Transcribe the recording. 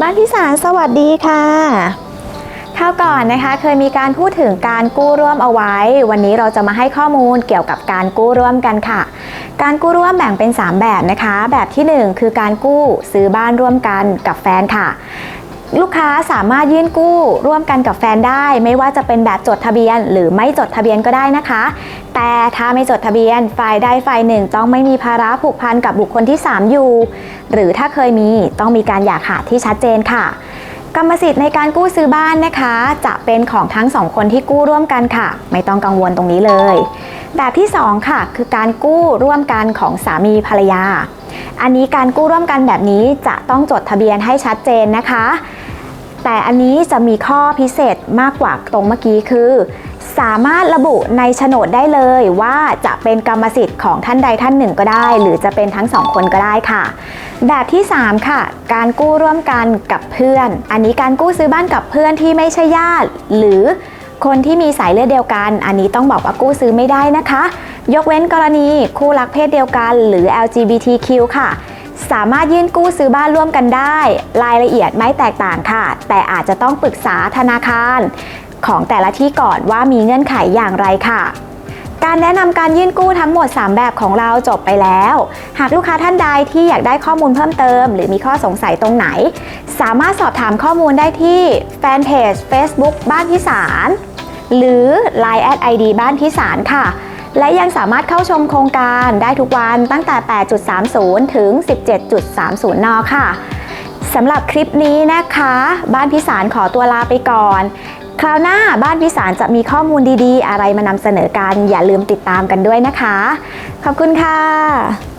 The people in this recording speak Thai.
บ้านพิสารสวัสดีค่ะคราวก่อนนะคะเคยมีการพูดถึงการกู้ร่วมเอาไว้ วันนี้เราจะมาให้ข้อมูลเกี่ยวกับการกู้ร่วมกันค่ะ การกู้ร่วมแบ่งเป็น 3 แบบนะคะ แบบทีหนึ่1 คือการกู้ซื้อบ้านร่วมกันกับแฟนค่ะลูกค้าสามารถยื่นกู้ร่วมกันกับแฟนได้ ไม่ว่าจะเป็นแบบจดทะเบียน หรือไม่จดทะเบียนก็ได้นะคะ แต่ถ้าไม่จดทะเบียนฝ่ายใดฝ่ายหนึ่ง ต้องไม่มีภาระผูกพันกับบุคคลที่ 3 อยู่ หรือถ้าเคยมีต้องมีการหย่าขาดที่ชัดเจนค่ะ กรรมสิทธิ์ในการกู้ซื้อบ้านนะคะ จะเป็นของทั้งสองคนที่กู้ร่วมกันค่ะ ไม่ต้องกังวลตรงนี้เลย แบบที่ 2 ค่ะ คือการกู้ร่วมกันของสามีภรรยา อันนี้การกู้ร่วมกันแบบนี้จะต้องจดทะเบียนให้ชัดเจนนะคะ แต่อันนี้จะมีข้อพิเศษมากกว่าตรงเมื่อกี้คือ สามารถระบุในโฉนดได้เลยว่าจะเป็นกรรมสิทธิ์ของท่านใดท่านหนึ่งก็ได้ หรือจะเป็นทั้งสองคนก็ได้ค่ะ แบบที่ 3 ค่ะ การกู้ร่วมกันกับเพื่อน อันนี้การกู้ซื้อบ้านกับเพื่อนที่ไม่ใช่ญาติ หรือคนที่มีสายเลือดเดียวกัน อันนี้ต้องบอกว่ากู้ซื้อไม่ได้นะคะ ยกเว้นกรณีคู่รักเพศเดียวกัน หรือ LGBTQ ค่ะสามารถยื่นกู้ซื้อบ้านร่วมกันได้ รายละเอียดไม่แตกต่างค่ะ แต่อาจจะต้องปรึกษาธนาคาร ของแต่ละที่ก่อนว่ามีเงื่อนไขอย่างไรค่ะ การแนะนำการยื่นกู้ทั้งหมด 3 แบบของเราจบไปแล้ว หากลูกค้าท่านใดที่อยากได้ข้อมูลเพิ่มเติม หรือมีข้อสงสัยตรงไหน สามารถสอบถามข้อมูลได้ที่แฟนเพจ Facebook บ้านพิสารหรือ Line แอด ID บ้านพิสารค่ะ และยังสามารถเข้าชมโครงการได้ทุกวันตั้งแต่ 8.30 ถึง 17.30 น ค่ะ สำหรับคลิปนี้นะคะ บ้านพิสารขอตัวลาไปก่อน คราวหน้าบ้านพิสารจะมีข้อมูลดีๆ อะไรมานำเสนอกัน อย่าลืมติดตามกันด้วยนะคะ ขอบคุณค่ะ